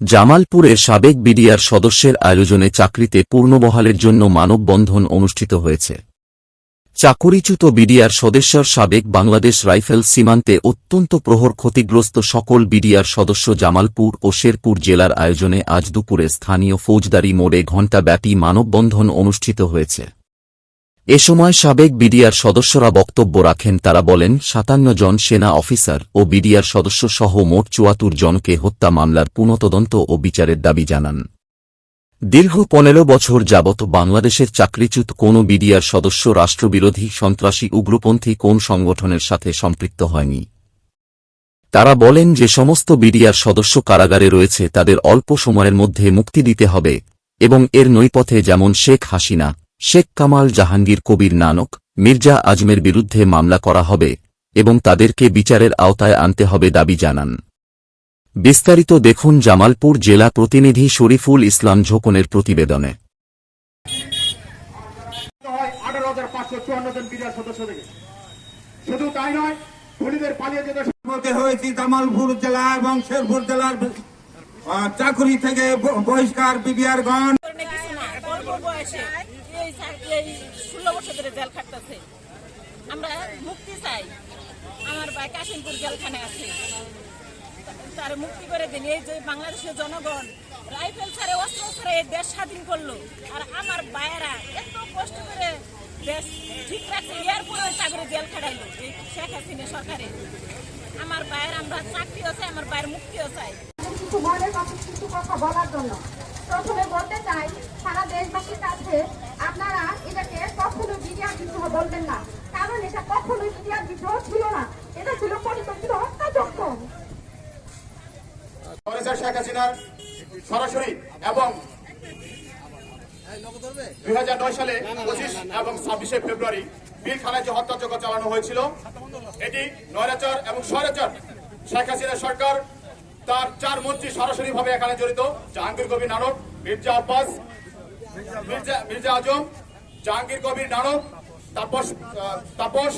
জামালপুরের সাবেক বিডিআর সদস্যের আয়োজনে চাকরিতে পূর্ণবহালের জন্য মানববন্ধন অনুষ্ঠিত হয়েছে। চাকরিচ্যুত বিডিআর সদস্যর সাবেক বাংলাদেশ রাইফেল সীমান্তে অত্যন্ত প্রহর ক্ষতিগ্রস্ত সকল বিডিআর সদস্য জামালপুর ও শেরপুর জেলার আয়োজনে আজ দুপুরে স্থানীয় ফৌজদারি মোড়ে ঘণ্টাব্যাপী মানববন্ধন অনুষ্ঠিত হয়েছে। এ সময় সাবেক বিডিআর সদস্যরা বক্তব্য রাখেন, তারা বলেন, সাতান্ন জন সেনা অফিসার ও বিডিআর সদস্য সহ মোট চুয়াত্তর জনকে হত্যা মামলার পুনঃতদন্ত ও বিচারের দাবি জানান। দীর্ঘ পনেরো বছর যাবৎ বাংলাদেশের চাকরিচ্যুত কোন বিডিআর সদস্য রাষ্ট্রবিরোধী সন্ত্রাসী উগ্রপন্থী কোন সংগঠনের সাথে সম্পৃক্ত হয়নি। তারা বলেন, যে সমস্ত বিডিআর সদস্য কারাগারে রয়েছে, তাদের অল্প সময়ের মধ্যে মুক্তি দিতে হবে এবং এর নৈপথে যেমন শেখ হাসিনা শেখ কামাল জাহাঙ্গীর কবির নানক, মির্জা আজমের বিরুদ্ধে মামলা করা হবে এবং তাদেরকে বিচারের আওতায় আনতে হবে দাবি জানান। বিস্তারিত দেখুন জামালপুর জেলা প্রতিনিধি শরীফুল ইসলাম ঝোকনের প্রতিবেদনে। শুধু তাই নয় জেলা এবং শেরপুর জেলার চাকুরি থেকে বহিষ্কার বিবিআর গণ কারণে কিছু না অল্প বয়সে এই ষোলো বছর ধরে জেল খাটতেছে আমরা মুক্তি চাই, আমার ভাই কাশিমপুর জেলখানে আছে তার মুক্তি করে দিন এই যে বাংলাদেশের জনগণ রাইফেল ছাড়ে অস্ত্র ছাড়ে এই দেশ স্বাধীন করল আর আমার ভাইয়েরা এত কষ্ট করে দেশ ঠিক রাখছে এরপরে চাকরি জেল খাটাইলো এই শেখ হাসিনা আমার ভাইয়ের আমরা চাকরিও চাই আমার ভাইয়ের মুক্তিও চাই কিছু কথা বলার জন্য। প্রথমে বলতে চাই, সারা দেশবাসীর কাছে আপনারা এটাকে কখনো বিডিআর বিদ্রোহ বলবেন না। কারণ এটা কখনো বিডিআর বিদ্রোহ ছিল না। এটা ছিল পরিকল্পিত হত্যাযজ্ঞ সরাসরি এবং দুই সালে এবং ছাব্বিশে ফেব্রুয়ারি বিলখানায় যে হত্যাযজ্ঞ চালানো হয়েছিল, এটি নয়রাচার এবং স্বৈরাচার শেখ সরকার তার চার মন্ত্রী সরাসরি এখানে জড়িত, জাহাঙ্গীর কবির নানক মির্জা আব্বাস, মির্জা মির্জা আজম, জাহাঙ্গীর কবির নানক, তাপস তাপস,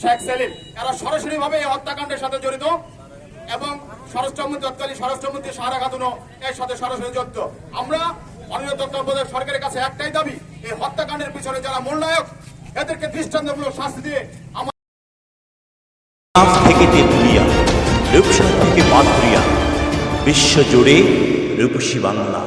শেখ সেলিম। এরা সরাসরি ভাবে এই হত্যাকাণ্ডের সাথে জড়িত এবং স্বরাষ্ট্রমন্ত্রী, তৎকালীন স্বরাষ্ট্রমন্ত্রী সারা খাতুনও এর সাথে সরাসরি জড়িত। আমরা মাননীয় তত্ত্বাবধায়ক সরকারের কাছে একটাই দাবি, এই হত্যাকাণ্ডের পিছনে যারা মূল নায়ক, এদেরকে দৃষ্টান্তমূলক শাস্তি দিয়ে আমার থেকে তেঁতুলিয়া রূপসা থেকে বিশ্বজুড়ে রূপসী বাংলা।